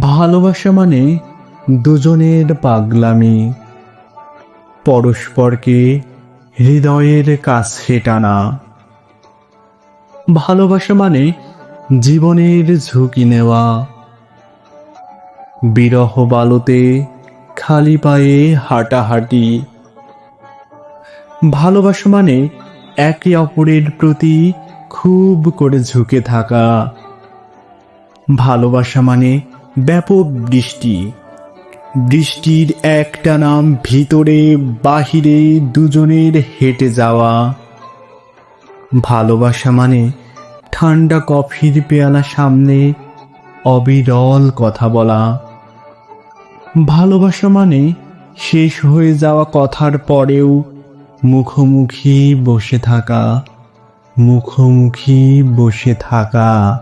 ভালোবাসা মানে দুজনের পাগলামি। পরস্পরকে হৃদয়ের কাছে টানা। ভালোবাসা মানে জীবনের ঝুঁকি নেওয়া। বিরহ বালুতে খালি পায়ে হাঁটাহাঁটি। ভালোবাসা মানে একে অপরের প্রতি খুব করে ঝুঁকে থাকা। ভালোবাসা মানে ব্যাপক বৃষ্টি বৃষ্টির একটা নাম ভিতরে, বাহিরে দুজনের হেঁটে যাওয়া। ভালোবাসা মানে ঠান্ডা কফির পেয়ালা সামনে অবিরল কথা বলা। ভালোবাসা মানে শেষ হয়ে যাওয়া কথার পরেও মুখোমুখি বসে থাকা। মুখোমুখি বসে থাকা।